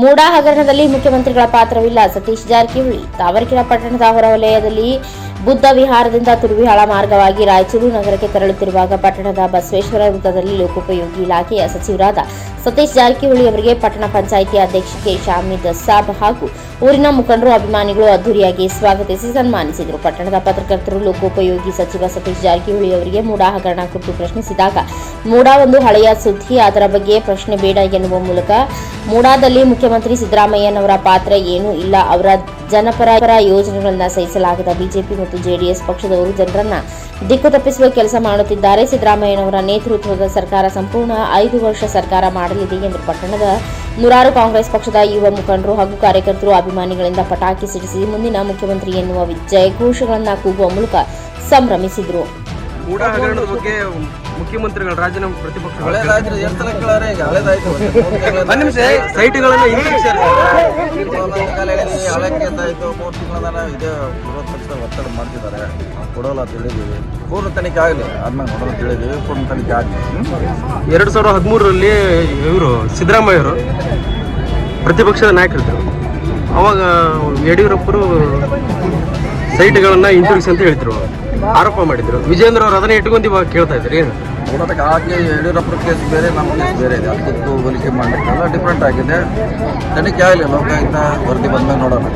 ಮೂಡಾ ಹಗರಣದಲ್ಲಿ ಮುಖ್ಯಮಂತ್ರಿಗಳ ಪಾತ್ರವಿಲ್ಲ. ಸತೀಶ್ ಜಾರಕಿಹೊಳಿ ತಾವರೆಕೆರೆ ಪಟ್ಟಣದ ಹೊರವಲಯದಲ್ಲಿ ಬುದ್ಧ ವಿಹಾರದಿಂದ ತುರುವಿಹಾಳ ಮಾರ್ಗವಾಗಿ ರಾಯಚೂರು ನಗರಕ್ಕೆ ತೆರಳುತ್ತಿರುವಾಗ ಪಟ್ಟಣದ ಬಸವೇಶ್ವರ ವೃತ್ತದಲ್ಲಿ ಲೋಕೋಪಯೋಗಿ ಇಲಾಖೆಯ ಸಚಿವರಾದ ಸತೀಶ್ ಜಾರಕಿಹೊಳಿ ಅವರಿಗೆ ಪಟ್ಟಣ ಪಂಚಾಯಿತಿ ಅಧ್ಯಕ್ಷ ಕೆ ದಸ್ಸಾಬ್ ಸಾಬ್ ಹಾಗೂ ಊರಿನ ಮುಖಂಡರು ಅಭಿಮಾನಿಗಳು ಅದ್ದೂರಿಯಾಗಿ ಸ್ವಾಗತಿಸಿ ಸನ್ಮಾನಿಸಿದರು. ಪಟ್ಟಣದ ಪತ್ರಕರ್ತರು, ಲೋಕೋಪಯೋಗಿ ಸಚಿವ ಸತೀಶ್ ಜಾರಕಿಹೊಳಿ ಅವರಿಗೆ ಮೂಡಾ ಹಗರಣ ಕುರಿತು ಪ್ರಶ್ನಿಸಿದಾಗ, ಮೂಡಾ ಒಂದು ಹಳೆಯ ಸುದ್ದಿ, ಅದರ ಬಗ್ಗೆ ಪ್ರಶ್ನೆ ಬೇಡ ಎನ್ನುವ ಮೂಲಕ ಮೂಡಾದಲ್ಲಿ ಮುಖ್ಯಮಂತ್ರಿ ಸಿದ್ದರಾಮಯ್ಯನವರ ಪಾತ್ರ ಏನೂ ಇಲ್ಲ, ಅವರ ಜನಪರ ಪರ ಯೋಜನೆಗಳನ್ನ ಸಹಿಸಲಾಗದ ಬಿಜೆಪಿ ಮತ್ತು ಜೆಡಿಎಸ್ ಪಕ್ಷದವರು ಜನರನ್ನ ದಿಕ್ಕು ತಪ್ಪಿಸುವ ಕೆಲಸ ಮಾಡುತ್ತಿದ್ದಾರೆ. ಸಿದ್ದರಾಮಯ್ಯನವರ ನೇತೃತ್ವದ ಸರ್ಕಾರ ಸಂಪೂರ್ಣ ಐದು ವರ್ಷ ಸರ್ಕಾರ ಮಾಡಲಿದೆ ಎಂದು ಪಟ್ಟಣದ ನೂರಾರು ಕಾಂಗ್ರೆಸ್ ಪಕ್ಷದ ಯುವ ಮುಖಂಡರು ಹಾಗೂ ಕಾರ್ಯಕರ್ತರು ಅಭಿಮಾನಿಗಳಿಂದ ಪಟಾಕಿ ಸಿಡಿಸಿ ಮುಂದಿನ ಮುಖ್ಯಮಂತ್ರಿ ಎನ್ನುವ ಜಯಘೋಷಗಳನ್ನ ಕೂಗುವ ಮೂಲಕ ಸಂಭ್ರಮಿಸಿದರು. ಮುಖ್ಯಮಂತ್ರಿಗಳ ರಾಜೀನಾಮೆ ಪ್ರತಿಪಕ್ಷ ಹಳೇದಾಯ್ತು ಎಷ್ಟು ಸಲ ಕೇಳಾರೆ ಈಗ ಹಳೇದಾಯ್ತು ಒಂದ್ ನಿಮಿಷ ಸೈಟ್ಗಳನ್ನ ಹಿಂದಿರುಗಿಸ್ಯಾರ ಹಳೆ ಕೇಸ್ ಆಯ್ತು ಮೂರು ತಿಂಗಳ ಇದೇ ವಿರೋಧ ಪಕ್ಷ ಒತ್ತಡ ಮಾಡ್ತಿದ್ದಾರೆ. ನಾವು ಕೊಡೋಲ್ಲ ಅಂತ ಹೇಳಿದೀವಿ ಪೂರ್ಣ ತನಿಖೆ ಆಗಲಿ. ಅದನ್ನ ನೋಡೋಣ ಅಂತ ಹೇಳಿದೀವಿ ಪೂರ್ಣ ತನಿಖೆ ಆಗಲಿ. ಎರಡ್ ಸಾವಿರದ ಹದಿಮೂರರಲ್ಲಿ ಇವರು ಸಿದ್ದರಾಮಯ್ಯ ಅವರು ಪ್ರತಿಪಕ್ಷದ ನಾಯಕರಿದ್ದರು. ಅವಾಗ ಯಡಿಯೂರಪ್ಪರು ಸೈಟ್ಗಳನ್ನ ಹಿಂತಿರುಗಿಸಿ ಅಂತ ಹೇಳ್ತಿರು ಆರೋಪ ಮಾಡಿದ್ರು. ವಿಜೇಂದ್ರ ಅವರು ಅದನ್ನ ಇಟ್ಕೊಂಡು ಇವಾಗ ಕೇಳ್ತಾ ಇದ್ರಿ ಏನು? ನೋಡೋದಕ್ಕೆ ಹಾಗೆ ಯಡಿಯೂರಪ್ಪ ಕೇಸ್ ಬೇರೆ, ನಮ್ಮ ಕೇಸ್ ಬೇರೆ ಇದೆ. ಅದಕ್ಕೂ ಹೋಲಿಕೆ ಮಾಡಲಿಕ್ಕೆಲ್ಲ ಡಿಫ್ರೆಂಟ್ ಆಗಿದೆ. ತನಿಖೆ ಆಗಲಿ ಲೋಕಾಯುಕ್ತ ವರದಿ ಬಂದ್ಮೇಲೆ ನೋಡೋಣ.